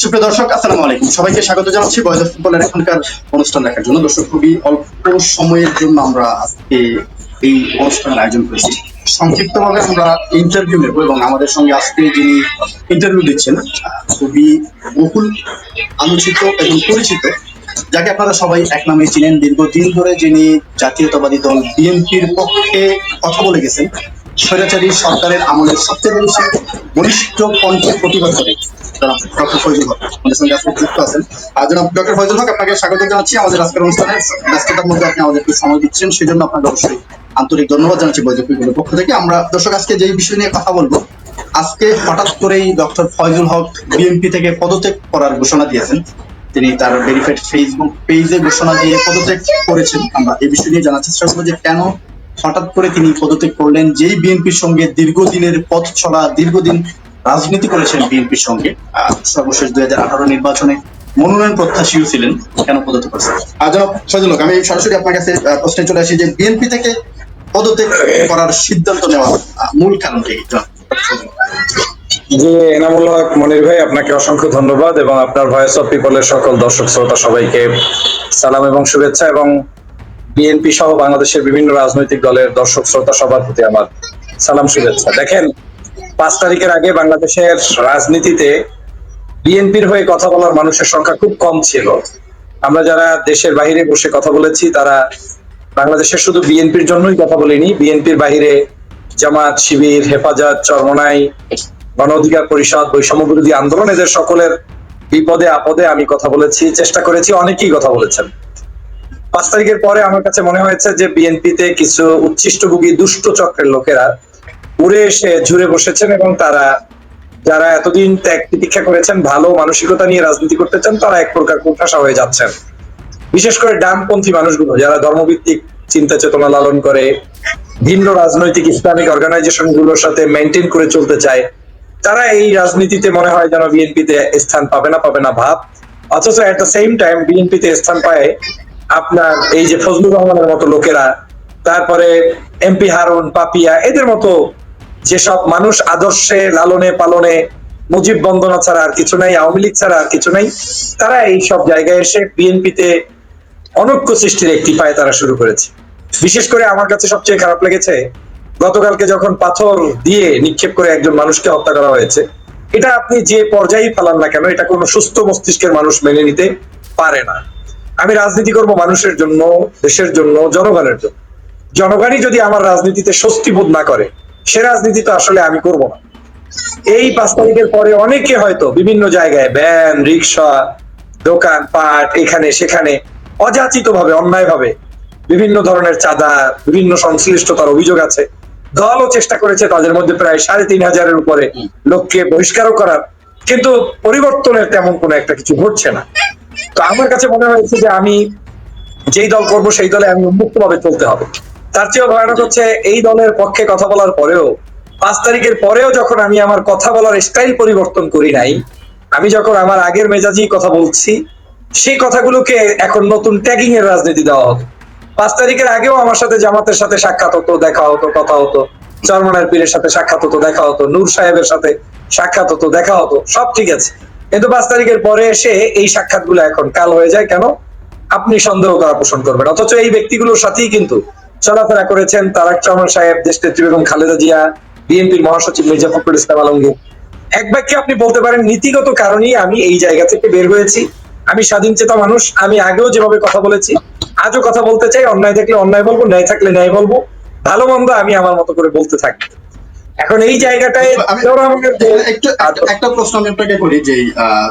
সুপ্রিয় দর্শক, আসসালামু আলাইকুম। সবাইকে স্বাগত জানাচ্ছি বয়েজ অফ ফুটবলের এখনকার অনুষ্ঠান দেখার জন্য। দর্শক, খুবই অল্প সময়ের জন্য আমরা আজকে এই অনুষ্ঠানের আয়োজন করেছি। আমরা ইন্টারভিউ নেব এবং আমাদের সঙ্গে আজকে যিনি ইন্টারভিউ দিচ্ছেন, খুবই বহুল আলোচিত এবং পরিচিত, যাকে আপনারা সবাই এক নামে চিনেন। দীর্ঘদিন ধরে যিনি জাতীয়তাবাদী দল বিএনপির পক্ষে কথা বলে গেছেন, স্বৈরাচারী সরকারের আমলের সবচেয়ে বেশি বলিষ্ঠ কণ্ঠে প্রতিবাদ করে আন্তরিক ধন্যবাদ জানাচ্ছি পক্ষ থেকে। আমরা দর্শক, আজকে বিষয় নিয়ে কথা বলব, আজকে হঠাৎ করেই ডক্টর ফয়জুল হক বিএনপি থেকে পদত্যাগ করার ঘোষণা দিয়েছেন। তিনি তার ভেরিফাইড ফেসবুক পেজে ঘোষণা দিয়ে পদত্যাগ করেছেন। আমরা এই বিষয় নিয়ে জানার চেষ্টা করব যে কেন হঠাৎ করে তিনি পদত্যাগ করলেন, যেই বিএনপির সঙ্গে দীর্ঘদিনের পথ চলা, দীর্ঘদিন রাজনীতি করেছেন বিএনপির সঙ্গে। সর্বশেষ দুই হাজার আঠারো নির্বাচনে মনোনয়ন প্রত্যাশীও ছিলেন। কেন পদত্যাগ করেছেন? জনাব ফজল আমি সরাসরি আপনার কাছে প্রশ্নে চলে আসি যে বিএনপি থেকে পদত্যাগ করার সিদ্ধান্ত নেওয়া মূল কারণ কি? জি এনামুল হক মনির ভাই আপনাকে অসংখ্য ধন্যবাদ এবং আপনার ভয়েস অফ পিপলের সকল দর্শক শ্রোতা সবাইকে সালাম এবং শুভেচ্ছা এবং বিএনপি সহ বাংলাদেশের বিভিন্ন রাজনৈতিক দলের দর্শক শ্রোতা সবার প্রতি আমার সালাম শুভেচ্ছা। দেখেন পাঁচ তারিখের আগে বাংলাদেশের রাজনীতিতে বিএনপির হয়ে কথা বলার মানুষের সংখ্যা খুব কম ছিল। আমরা যারা দেশের বাইরে বসে কথা বলেছি, তারা বাংলাদেশের শুধু বিএনপির জন্যই কথা বলিনি, বিএনপির বাইরে জামাত, শিবির, হেফাজত, চরমনাই, গণ অধিকার পরিষদ, বৈষম্য বিরোধী আন্দোলন, এদের সকলের বিপদে, আপদে আমি কথা বলেছি, চেষ্টা করেছি, অনেকেই কথা বলেছেন। পাঁচ তারিখের পরে আমার কাছে মনে হয়েছে যে বিএনপিতে কিছু উচ্ছিষ্টভোগী, দুষ্ট চক্রের লোকেরা উড়ে এসে ঝুড়ে বসেছেন এবং তারা, যারা এতদিন ত্যাগ প্রতীক্ষা করেছেন, ভালো মানসিকতা নিয়ে রাজনীতি করতে চান, তারা এক প্রকার কুঠাসা হয়ে যাচ্ছেন। বিশেষ করে ডানপন্থী মানুষগুলো, যারা ধর্মভিত্তিক চিন্তা চেতনা লালন করে, ভিন্ন রাজনৈতিক ইসলামিক অর্গানাইজেশনগুলোর সাথে মেনটেন করে চলতে চায়, তারা এই রাজনীতিতে মনে হয় যেন বিএনপিতে স্থান পাবে না পাবে না ভাব। অথচ এট দ্য সেম টাইম বিএনপিতে স্থান পায় আপনার এই যে ফজলুর রহমানের মতো লোকেরা, তারপরে এমপি হারুন, পাপিয়া, এদের মতো যেসব মানুষ আদর্শে লালনে পালনে মুজিব বন্দনা ছাড়া আর কিছু নাই, আওয়ামী লীগ ছাড়া আর কিছু নাই, তারা এই সব জায়গায় এসে বিএনপিতে অনৈক্য সৃষ্টির একটি পায় তারা শুরু করেছে। বিশেষ করে আমার কাছে সবচেয়ে খারাপ লেগেছে, গতকালকে যখন পাথর দিয়ে নিক্ষেপ করে একজন মানুষকে হত্যা করা হয়েছে, এটা আপনি যে পর্যায়ে ফেলান না কেন, এটা কোনো সুস্থ মস্তিষ্কের মানুষ মেনে নিতে পারে না। আমি রাজনীতি করব মানুষের জন্য, দেশের জন্য, জনগণের জন্য। জনগণই যদি আমার রাজনীতিতে স্বস্তি বোধ না করে সে রাজনীতি তো আসলে আমি করব না। এই পাঁচ তারিখের পরে অনেকে হয়তো বিভিন্ন জায়গায় ভ্যান, রিক্সা, দোকান, পাট, এখানে, সেখানে অযাচিত ভাবে অন্যায় ভাবে বিভিন্ন ধরনের চাঁদা, বিভিন্ন সংশ্লিষ্টতার অভিযোগ আছে। দলও চেষ্টা করেছে তাদের মধ্যে প্রায় সাড়ে তিন হাজারের উপরে লোককে বহিষ্কারও করার। কিন্তু পরিবর্তনের তেমন কোনো একটা কিছু ঘটছে না। তো আমার কাছে মনে হয়েছে যে আমি যেই দল করব, সেই দলে আমি উন্মুক্ত ভাবে চলতে হবে। তার চেয়েও ভয়ানক হচ্ছে এই দলের পক্ষে কথা বলার পরেও, পাঁচ তারিখের পরেও যখন আমি আমার কথা বলার স্টাইল পরিবর্তন করি নাই, আমি যখন আমার আগের মেজাজি কথা বলছি, সেই কথাগুলোকে এখন নতুন ট্যাগিং এর রাজনীতি দেওয়া হতো পাঁচ তারিখের আগেও আমার সাথে জামাতের সাথে সাক্ষাৎ হতো, দেখা হতো, কথা হতো। চরমনার পীরের সাথে সাক্ষাৎ হতো, দেখা হতো। নূর সাহেবের সাথে সাক্ষাৎ হতো, দেখা হতো। সব ঠিক আছে। কিন্তু পাঁচ তারিখের পরে এসে এই সাক্ষাৎ এখন কাল হয়ে যায় কেন? আপনি সন্দেহ করা পোষণ করবেন। অথচ এই ব্যক্তিগুলোর সাথেই কিন্তু চলাফেরা করেছেন তারাক চরমান সাহেব দেশ নেত্রী বেগম খালেদা জিয়া, বিএনপির মহাসচিব মির্জা ফখরুল ইসলাম আলমগীর। এক বাক্যে আপনি বলতে পারেন, নীতিগত কারণেই আমি এই জায়গা থেকে বের হয়েছি। আমি স্বাধীন চেতা মানুষ, আমি আগেও যেভাবে কথা বলেছি, আজও কথা বলতে চাই। অন্যায় থাকলে অন্যায় বলব, ন্যায় থাকলে ন্যায় বলব। ভালো মন্দ আমি আমার মতো করে বলতে থাকি। এখন এই জায়গাটায় একটু প্রশ্ন আমি আপনাকে করি যে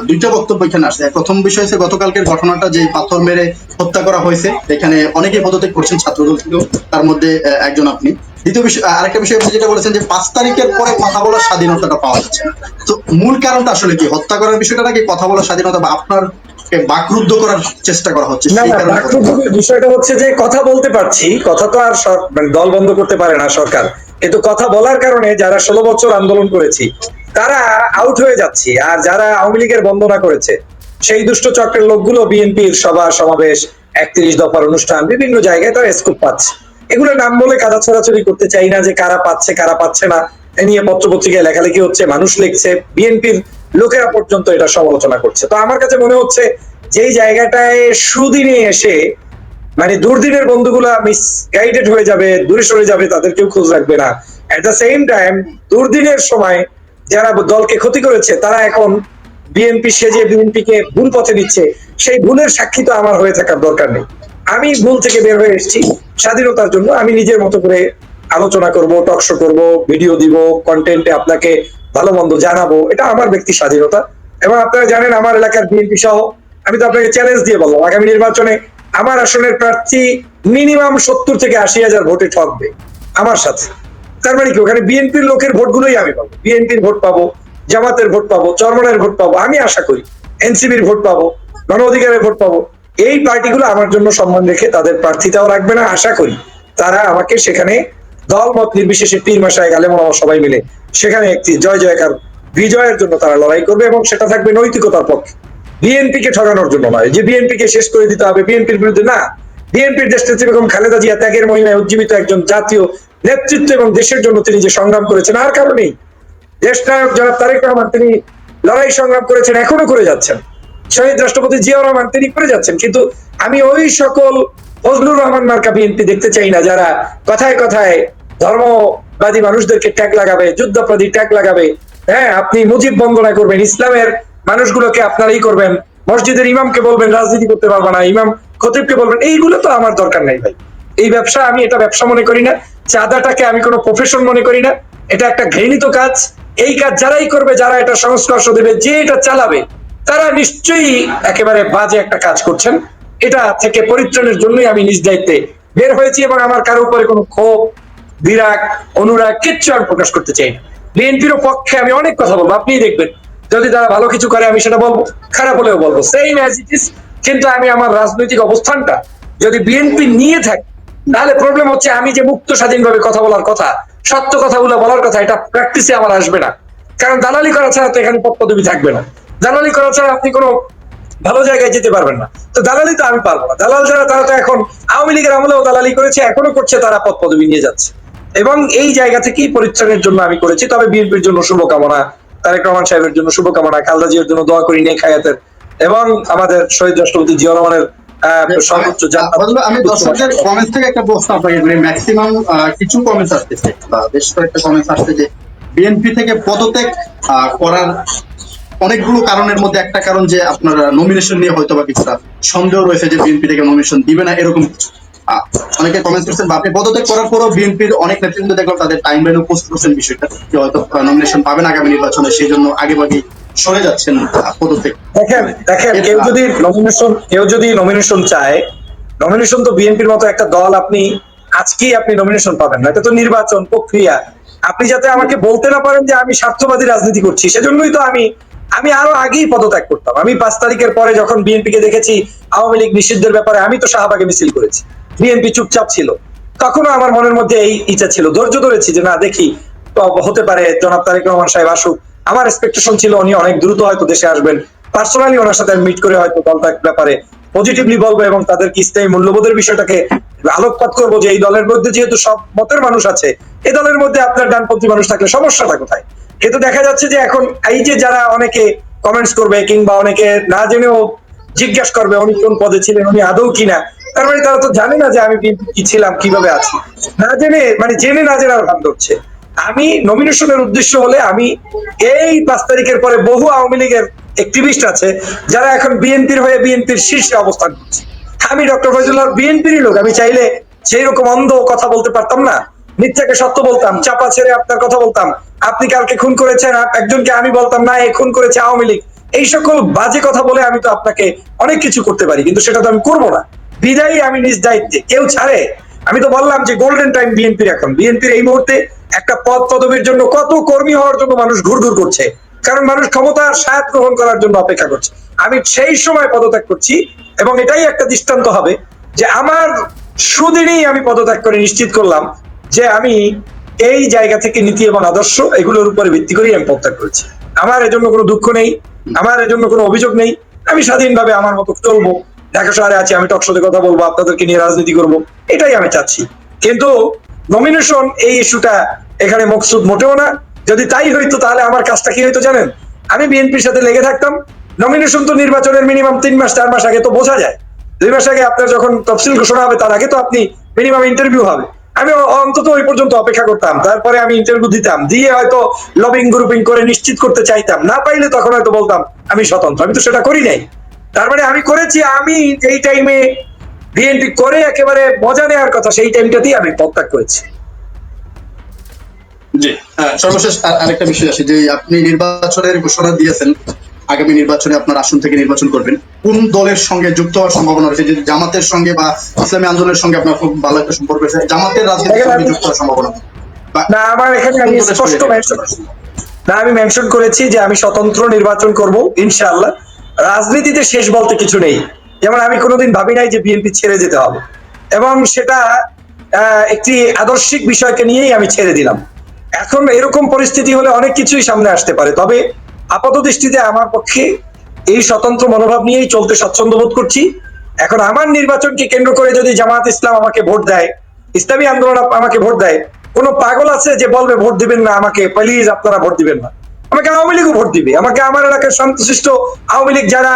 দুইটা বক্তব্য এখানে আসছে। প্রথম বিষয় হচ্ছে গতকালকের ঘটনাটা যে পাথর মেরে হত্যা করা হয়েছে এখানে অনেকেই পদত্যাগ করছেন ছাত্রদল থেকেও তার মধ্যে একজন আপনি। দ্বিতীয় বিষয় আরেকটা বিষয় আপনি যেটা বলেছেন যে পাঁচ তারিখের পরে কথা বলার স্বাধীনতাটা পাওয়া যাচ্ছে। তো মূল কারণটা আসলে কি? হত্যা করার বিষয়টা নাকি কথা বলার স্বাধীনতা বা আপনার বাকরুদ্ধ করার চেষ্টা করা হচ্ছে? বিষয়টা হচ্ছে যে কথা বলতে পারছি কথা তো আর মানে দল বন্ধ করতে পারে না সরকার। কিন্তু কথা বলার কারণে যারা ষোলো বছর আন্দোলন করেছি, তারা আউট হয়ে যাচ্ছে। আর যারা আওয়ামী লীগের বন্দনা করেছে, সেই দুষ্ট চক্রের লোকগুলো বিএনপির সভা, সমাবেশ, একত্রিশ দফার অনুষ্ঠান, বিভিন্ন জায়গায় তারা স্কুপ পাচ্ছে। এগুলো নাম বলে কাদা ছড়াছড়ি করতে চাই না যে কারা পাচ্ছে কারা পাচ্ছে না। এ নিয়ে পত্র পত্রিকায় লেখালেখি হচ্ছে, মানুষ লিখছে, বিএনপির লোকেরা পর্যন্ত এটা সমালোচনা করছে। তো আমার কাছে মনে হচ্ছে, যেই জায়গাটায় সুদিনে এসে মানে দুর্দিনের বন্ধুগুলা মিস গাইডেড হয়ে যাবে, দূরে সরে যাবে তাদের কেউ খোঁজ রাখবে না। এট দ্য সেম টাইম দুর্দিনের সময় যারা দলকে ক্ষতি করেছে, তারা এখন বিএনপি সেজে বিএনপি কে ভুল পথে দিচ্ছে সেই ভুলের সাক্ষী তো আমার হয়ে থাকার দরকার নেই। আমি ভুল থেকে বের হয়ে এসেছি, স্বাধীনতার জন্য আমি নিজের মতো করে আলোচনা করব টকশো করব ভিডিও দিব কন্টেন্টে আপনাকে ভালো মন্দ জানাব। এটা আমার ব্যক্তি স্বাধীনতা। এবং আপনারা জানেন, আমার এলাকার বিএনপি সহ আমি তো আপনাকে চ্যালেঞ্জ দিয়ে বললাম, আগামী নির্বাচনে আমার আসনের প্রার্থী মিনিমাম সত্তর থেকে আশি হাজার ভোটে ঠকবে, আমার সাথে। তার মানে কি, ওখানে বিএনপির লোকের ভোটগুলোই আমি পাবো। বিএনপির ভোট পাবো, জামাতের ভোট পাবো চরমনের ভোট পাবো, আমি আশা করি এনসিবির ভোট পাবো, গণ অধিকারের ভোট পাবো। এই পার্টিগুলো আমার জন্য সম্মান রেখে তাদের প্রার্থিতাও রাখবে না, আশা করি তারা আমাকে সেখানে দল মত নির্বিশেষে পীর মাসায় গালে সবাই মিলে সেখানে একটি জয় জয়কার বিজয়ের জন্য তারা লড়াই করবে এবং সেটা থাকবে নৈতিকতার পক্ষে। বিএনপি কে ঠকানোর জন্য নয়। যে বিএনপি কে শেষ করে দিতে হবে বিএনপির বিরুদ্ধে না। বিএনপির দেশনেত্রী বেগম খালেদা জিয়া ত্যাগের মহিমায় উজ্জীবিত একজন জাতীয় নেতৃত্ব এবং দেশের জন্য তিনি যে সংগ্রাম করেছেন, আর কারণেই দেশ নায়ক জনাব তারেক রহমান, তিনি লড়াই সংগ্রাম করেছেন, এখনও করে যাচ্ছেন। শহীদ রাষ্ট্রপতি জিয়াউর রহমান, তিনি করে যাচ্ছেন। কিন্তু আমি ওই সকল ফজলুর রহমান মার্কা বিএনপি দেখতে চাই না, যারা কথায় কথায় ধর্মবাদী মানুষদেরকে ট্যাগ লাগাবে, যুদ্ধাপরাধী ট্যাগ লাগাবে। হ্যাঁ আপনি মুজিব বন্দনা করবেন, ইসলামের মানুষগুলোকে আপনারাই করবেন, মসজিদের ইমামকে বলবেন, রাজনীতি করতে পারবে না, ইমাম খতিবকে বলবেন, এইগুলো তো আমার দরকার নাই ভাই। এই ব্যবসা আমি এটা ব্যবসা মনে করি না, চাঁদাটাকে আমি কোনো প্রফেশন মনে করি না, এটা একটা ঘৃণিত কাজ। এই কাজ যারাই করবে, যারা এটা সংস্পর্শ দেবে, যে এটা চালাবে, তারা নিশ্চয়ই একেবারে বাজে একটা কাজ করছেন। এটা থেকে পরিত্রাণের জন্যই আমি নিজ দায়িত্বে বের হয়েছি এবং আমার কারও উপরে কোনো ক্ষোভ, বিরাগ, অনুরাগ কিচ্ছু আমি প্রকাশ করতে চাই না। বিএনপির পক্ষে আমি অনেক কথা বলব আপনি দেখবেন। যদি তারা ভালো কিছু করে, আমি সেটা বলব। খারাপ হলেও বলব। সেম অ্যাজ ইট ইস কিন্তু আমি আমার রাজনৈতিক অবস্থানটা যদি বিএনপি নিয়ে থাকি, তাহলে প্রবলেম হচ্ছে আমি যে মুক্ত স্বাধীনভাবে কথা বলার কথা, সত্য কথাগুলো বলার কথা, এটা প্র্যাকটিসে আমার আসবে না। কারণ দালালি করা ছাড়া তো এখানে পদ পদবি থাকবে না। দালালি করা ছাড়া আপনি কোনো ভালো জায়গায় যেতে পারবেন না। তো দালালি তো আমি পারব না। দালাল যারা তারা তো এখন, আওয়ামী লীগের আমলেও দালালি করেছে, এখনও করছে, তারা পদ পদবি নিয়ে যাচ্ছে। এবং এই জায়গা থেকেই পরিত্রাণের জন্য আমি করেছি। তবে বিএনপির জন্য শুভকামনা। তারেক রহমান সাহেবের জন্য শুভকামনা খালদা জিয়ার জন্য দোয়া করি নেই খায়াতের। এবং আমাদের শহীদ রাষ্ট্রপতি জিয়া রহমানের সর্বোচ্চ জান্নাত- আমি দর্শকদের থেকে একটা প্রশ্ন আপনাকে করি। ম্যাক্সিমাম কিছু কমেন্টস আসতেছে বা বেশ কয়েকটা কমেন্টস আসছে যে বিএনপি থেকে পদত্যাগ করার অনেকগুলো কারণের মধ্যে একটা কারণ যে আপনার নমিনেশন নিয়ে হয়তো বা কিছুটা সন্দেহ রয়েছে যে বিএনপি থেকে নমিনেশন দিবে না এরকম কিছু। অনেকে কমেন্ট করছেন বা আপনি পদত্যাগ করার পরও বিএনপির অনেক নেতৃত্ব দেখলাম তাদের টাইম লাইনে পোস্ট করছেন বিষয়টা। যে হয়তো নমিনেশন পাবেন আগামী নির্বাচনে সেই জন্য আগে ভাগে সরে যাচ্ছেন পদত্যাগ দেখেন দেখেন কেউ যদি নমিনেশন কেউ যদি নমিনেশন চায় নমিনেশন তো বিএনপির মতো একটা দল আপনি আজকেই আপনি নমিনেশন পাবেন না এটা তো নির্বাচন প্রক্রিয়া। আপনি যাতে আমাকে বলতে না পারেন যে আমি স্বার্থবাদী রাজনীতি করছি সেজন্যই তো আমি আমি আরও আগেই পদত্যাগ করতাম। আমি পাঁচ তারিখের পরে যখন বিএনপি কে দেখেছি আওয়ামী লীগ নিষিদ্ধের ব্যাপারে আমি তো শাহবাগে মিছিল করেছি। বিএনপি চুপচাপ ছিল। তখনও আমার মনের মধ্যে এই ইচ্ছা ছিল। ধৈর্য ধরেছি যে, না, দেখি হতে পারে জনাব তারেক রহমান সাহেব আসুক। আমার এক্সপেকটেশন ছিল উনি অনেক দ্রুত হয়তো দেশে আসবেন। পার্সোনালি ওনার সাথে মিট করে হয়তো দলটার ব্যাপারে পজিটিভলি বলব এবং তাদেরকে ইসলামী মূল্যবোধের বিষয়টাকে আলোকপাত করব যে, এই দলের মধ্যে যেহেতু সব মতের মানুষ আছে এই দলের মধ্যে আপনার ডানপন্থী মানুষ থাকলে সমস্যাটা কোথায়? কিন্তু দেখা যাচ্ছে যে, এখন এই যে যারা অনেকে কমেন্টস করবে কিংবা অনেকে না জেনেও জিজ্ঞাসা করবে উনি কোন পদে ছিলেন, উনি আদৌ কিনা তার মানে তারা তো জানে না যে আমি বিএনপি কি ছিলাম, কীভাবে আছি। না জেনে মানে জেনে না জেনার ভান ধরছে আমি নমিনেশনের উদ্দেশ্য হলে আমি এই পাঁচ তারিখের পরে বহু আওয়ামী লীগের অ্যাক্টিভিস্ট আছে, যারা এখন বিএনপির হয়ে বিএনপির শীর্ষে অবস্থান করছে। আমি ডক্টর ফজলুল্লাহ বিএনপিরই লোক, আমি চাইলে সেই রকম অন্ধ কথা বলতে পারতাম না, মিথ্যাকে সত্য বলতাম, চাপা ছেড়ে আপনার কথা বলতাম, আপনি কালকে খুন করেছেন একজনকে আমি বলতাম, না, এ খুন করেছে আওয়ামী লীগ, এই সকল বাজে কথা বলে আমি তো আপনাকে অনেক কিছু করতে পারি, কিন্তু সেটা তো আমি করব না। বিদায়ী আমি নিজ দায়িত্বে। কেউ ছাড়ে? আমি তো বললাম যে গোল্ডেন টাইম বিএনপির এখন। বিএনপির এই মুহূর্তে একটা পদ পদবীর জন্য কত কর্মী হওয়ার জন্য মানুষ ঘুরঘুর করছে। কারণ মানুষ ক্ষমতার সায়াত গ্রহণ করার জন্য অপেক্ষা করছে। আমি সেই সময় পদত্যাগ করছি এবং এটাই একটা দৃষ্টান্ত হবে যে আমার সুদিনেই আমি পদত্যাগ করে নিশ্চিত করলাম যে আমি এই জায়গা থেকে নীতি এবং আদর্শ এগুলোর উপরে ভিত্তি করেই আমি পদত্যাগ করেছি। আমার এজন্য কোনো দুঃখ নেই, আমার এজন্য কোনো অভিযোগ নেই। আমি স্বাধীনভাবে আমার মতো চলবো। ঢাকা শহরে আছি, আমি টকশোতে কথা বলব, আপনাদেরকে নিয়ে রাজনীতি করব, এটাই আমি চাচ্ছি। কিন্তু নমিনেশন এই ইস্যুটা এখানে মকসুদ মোটেও না। যদি তাই হইতো তাহলে আমার কাজটা কি হইতো জানেন? আমি বিএনপির সাথে লেগে থাকতাম। নমিনেশন তো নির্বাচনের মিনিমাম তিন মাস, চার মাস আগে তো বোঝা যায়। দুই মাস আগে আপনার যখন তফসিল ঘোষণা হবে, তার আগে তো আপনি মিনিমাম ইন্টারভিউ হবে। আমি অন্তত ওই পর্যন্ত অপেক্ষা করতাম। তারপরে আমি ইন্টারভিউ দিতাম। দিয়ে হয়তো লবিং গ্রুপিং করে নিশ্চিত করতে চাইতাম। না পাইলে তখন হয়তো বলতাম, আমি স্বতন্ত্র। আমি তো সেটা করি নাই। তার মানে আমি করেছি আমি এই টাইমে বিএনপি করে একেবারে মজা নেওয়ার কথা সেই টাইমটাতেই আমি পদত্যাগ করেছি। জি সর্বশেষ আরেকটা বিষয় আছে যে আপনি নির্বাচনের ঘোষণা দিয়েছেন আগামী নির্বাচনে আপনার আসন থেকে নির্বাচন করবেন। কোন দলের সঙ্গে যুক্ত হওয়ার সম্ভাবনা রয়েছে? যে জামাতের সঙ্গে বা ইসলামী আন্দোলনের সঙ্গে আপনার খুব ভালো একটা সম্পর্ক রয়েছে জামাতের রাজনীতির সঙ্গে যুক্ত হওয়ার সম্ভাবনা না আমার এখানে আমি স্পষ্ট না আমি মেনশন করেছি যে আমি স্বতন্ত্র নির্বাচন করব ইনশাআল্লাহ। রাজনীতিতে শেষ বলতে কিছু নেই। যেমন আমি কোনোদিন ভাবি নাই যে বিএনপি ছেড়ে যেতে হবে। এবং সেটা একটি আদর্শিক বিষয়কে নিয়েই আমি ছেড়ে দিলাম। এখন এরকম পরিস্থিতি হলে অনেক কিছুই সামনে আসতে পারে। তবে আপাত দৃষ্টিতে আমার পক্ষে এই স্বতন্ত্র মনোভাব নিয়েই চলতে স্বচ্ছন্দ বোধ করছি। এখন আমার নির্বাচনকে কেন্দ্র করে যদি জামাত ইসলাম আমাকে ভোট দেয়, ইসলামী আন্দোলন আমাকে ভোট দেয়, কোনো পাগল আছে যে বলবে ভোট দিবেন না আমাকে? প্লিজ আপনারা ভোট দিবেন না। আমাকে আওয়ামী লীগও ভোট দিবে। আমাকে আমার এলাকার শান্তশিষ্ট আওয়ামী লীগ যারা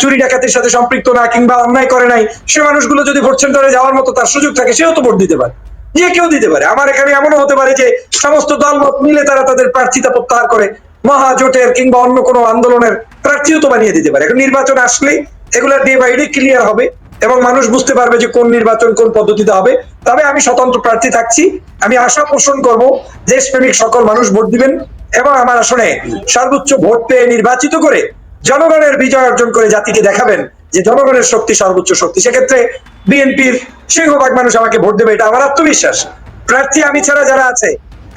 চুরি ডাকাতির সাথে সম্পৃক্ত না কিংবা অন্যায় করে নাই, সে মানুষগুলো যদি ভোট সেন্টারে যাওয়ার মতো তার সুযোগ থাকে, সেও তো ভোট দিতে পারে। যে কেউ দিতে পারে। আমার এখানে এমনও হতে পারে যে সমস্ত দল মত মিলে তারা তাদের প্রার্থিতা প্রত্যাহার করে, মহাজোটের কিংবা অন্য কোনো আন্দোলনের প্রার্থীও তো বানিয়ে দিতে পারে। এখন নির্বাচন আসলে এগুলা ডে বাই ডে ক্লিয়ার হবে এবং মানুষ বুঝতে পারবে যে কোন নির্বাচন কোন পদ্ধতিতে হবে। তবে আমি স্বতন্ত্র প্রার্থী থাকছি। আমি আশা পোষণ করব দেশপ্রেমিক সকল মানুষ ভোট দিবেন। এবং আমার আসনে সর্বোচ্চ ভোট পেয়ে নির্বাচিত করে জনগণের বিজয় অর্জন করে জাতিকে দেখাবেন যে জনগণের শক্তি সর্বোচ্চ শক্তি। সেক্ষেত্রে বিএনপির সিংহভাগ মানুষ আমাকে ভোট দেবে, এটা আমার আত্মবিশ্বাস। প্রার্থী আমি ছাড়া যারা আছে,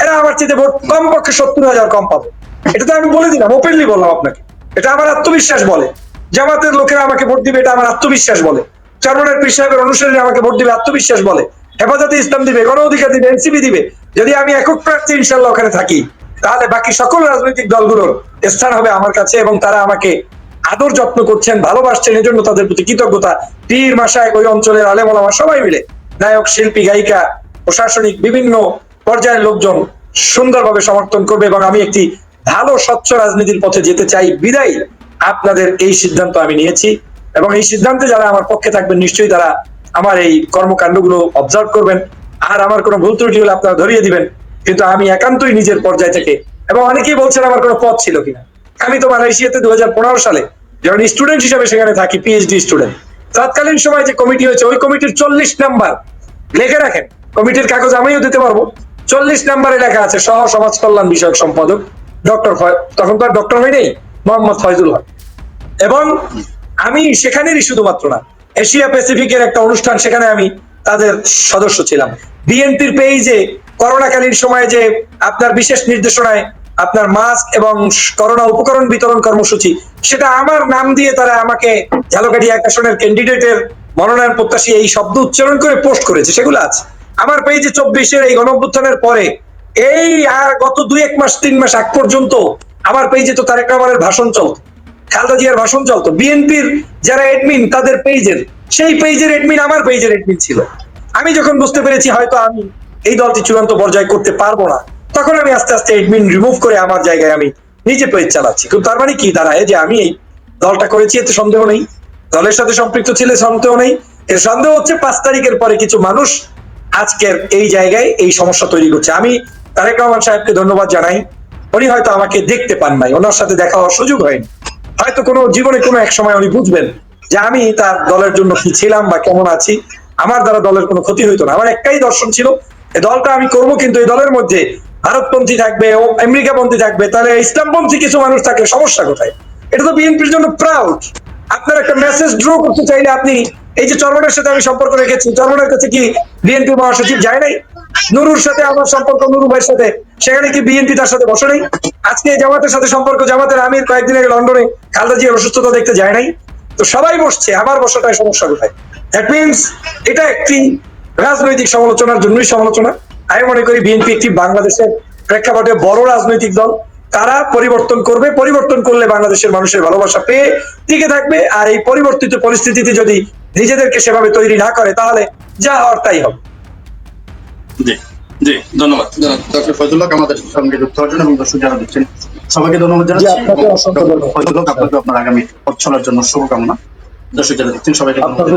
এরা আমার চেয়ে ভোট কমপক্ষে সত্তর হাজার কম পাবে। এটা তো আমি বলে দিলাম ওপেনলি বললাম আপনাকে। এটা আমার আত্মবিশ্বাস বলে। জামাতের লোকেরা আমাকে ভোট দিবে, এটা আমার আত্মবিশ্বাস বলে। চরমনের পীর সাহেবের অনুসারী আমাকে ভোট দিবে, আত্মবিশ্বাস বলে। হেফাজতে ইসলাম দিবে, গণ অধিকার দিবে, এনসিপি দিবে। যদি আমি একক প্রার্থী, ইনশাল্লাহ ওখানে থাকি। তাহলে বাকি সকল রাজনৈতিক দলগুলোর স্থান হবে আমার কাছে এবং তারা আমাকে আদর যত্ন করছেন, ভালোবাসছেন, এজন্য তাদের প্রতি কৃতজ্ঞতা। পীর মাসায় ওই অঞ্চলের আলেমা সবাই মিলে নায়ক, শিল্পী, গায়িকা, প্রশাসনিক বিভিন্ন পর্যায়ের লোকজন সুন্দরভাবে সমর্থন করবে এবং আমি একটি ভালো, স্বচ্ছ রাজনীতির পথে যেতে চাই। বিদায় আপনাদের এই সিদ্ধান্ত আমি নিয়েছি এবং এই সিদ্ধান্তে যারা আমার পক্ষে থাকবেন নিশ্চয়ই তারা আমার এই কর্মকাণ্ডগুলো অবজার্ভ করবেন। আর আমার কোনো ভুল ত্রুটি হলে আপনারা ধরিয়ে দিবেন। কিন্তু আমি একান্তই নিজের পর্যায় থেকে, এবং অনেকেই বলছেন আমার কোনো পথ ছিল কিনা। আমি তো মালয়েশিয়াতে দু সালে যখন স্টুডেন্ট হিসেবে সেখানে থাকি পিএইচডি স্টুডেন্ট তৎকালীন সময় যে কমিটি হয়েছে, ওই কমিটির চল্লিশ নাম্বার লিখে রাখেন। কমিটির কাগজ আমিও দিতে পারব। চল্লিশ নাম্বারে লেখা আছে, সহ সমাজ কল্যাণ বিষয়ক সম্পাদক ডক্টর তখন তো আর ডক্টর হয় নেই, মোহাম্মদ ফয়জুল হক। এবং আমি সেখানেরই শুধুমাত্র না এশিয়া প্যাসিফিকের একটা অনুষ্ঠান সেখানে আমি তাদের সদস্য ছিলাম। বিএনপির পেজে করোনাকালীন সময়ে যে আপনার বিশেষ নির্দেশনায় আপনার মাস্ক এবং করোনা উপকরণ বিতরণ কর্মসূচি, সেটা আমার নাম দিয়ে তারা আমাকে ঝালকাঠি এক আসনের ক্যান্ডিডেটের মনোনয়ন প্রত্যাশী এই শব্দ উচ্চারণ করে পোস্ট করেছে, সেগুলো আছে। আমার পেজে চব্বিশের এই গণঅভ্যুত্থানের পরে, এই আর গত দুই এক মাস, তিন মাস আগ পর্যন্ত আমার পেজে তো তারেক রহমানের ভাষণ চলত, খালেদা জিয়ার ভাষণ চলতো, বিএনপির যারা এডমিন তাদের পেজের সেই পেজের এডমিন আমার পেজের এডমিন ছিল। আমি যখন বুঝতে পেরেছি হয়তো আমি এই দলটি চূড়ান্ত পর্যায়ে করতে পারব না। তখন আমি আস্তে আস্তে এডমিন রিমুভ করে আমার জায়গায় আমি নিজে পেজ চালাচ্ছি। কিন্তু তার মানে কি দাঁড়ায় যে আমি এই দলটা করেছি, এতে সন্দেহ নেই। দলের সাথে সম্পৃক্ত ছিল, সন্দেহ নেই। এর সন্দেহ হচ্ছে পাঁচ তারিখের পরে কিছু মানুষ আজকের এই জায়গায় এই সমস্যা তৈরি করছে। আমি তারেক রহমান সাহেবকে ধন্যবাদ জানাই। উনি হয়তো আমাকে দেখতে পান নাই। ওনার সাথে দেখা হওয়ার সুযোগ হয়নি। হয়তো কোনো জীবনে কোনো এক সময় উনি বুঝবেন যে আমি তার দলের জন্য কি ছিলাম বা কেমন আছি। আমার দ্বারা দলের কোনো ক্ষতি হইতো না। আমার একটাই দর্শন ছিল দলটা আমি করব কিন্তু এই দলের মধ্যে ভারতপন্থী থাকবে আমেরিকাপন্থী থাকবে, তাহলে ইসলামপন্থী কিছু মানুষ থাকলে সমস্যা কোথায়? এটা তো বিএনপির জন্য প্রাউড আপনার একটা মেসেজ ড্র করতে চাইলে আপনি এই যে চরমনের সাথে আমি সম্পর্ক রেখেছি, চরমনের কাছে কি বিএনপি মহাসচিব যায় নাই? নুরুর সাথে আমার সম্পর্ক, নুরু ভাইয়ের সাথে, সেখানে কি বিএনপি তার সাথে বসে নেই? আজকে জামাতের সাথে সম্পর্ক, জামাতের আমির কয়েকদিন আগে লন্ডনে খালদা জিয়ার অসুস্থতা দেখতে যায় নাই। তো সবাই বসছে, আমার বসাটায় সমস্যা কোথায়? দ্যাট মিনস এটা একটি রাজনৈতিক সমালোচনার জন্যই সমালোচনা। আমি মনে করি বিএনপি একটি বাংলাদেশের প্রেক্ষাপটে বড় রাজনৈতিক দল। তারা পরিবর্তন করবে পরিবর্তন করলে বাংলাদেশের মানুষের ভালোবাসা পেয়ে টিকে থাকবে। আর এই পরিবর্তিত পরিস্থিতিতে যদি নিজেদেরকে সেভাবে তৈরি না করে তাহলে যা হওয়ার তাই হবে। জি জি ধন্যবাদ। ডক্টর ফজলুল্লাহ আমাদের সঙ্গে যুক্ত হওয়ার জন্য এবং দর্শক যারা দেখছেন সবাইকে ধন্যবাদ জানাচ্ছি। আপনাকে অসংখ্য ধন্যবাদ। ফজল হক, আপনাকে আপনার আগামী পথ চলার জন্য শুভকামনা। দর্শক যারা দেখছেন সবাইকে ধন্যবাদ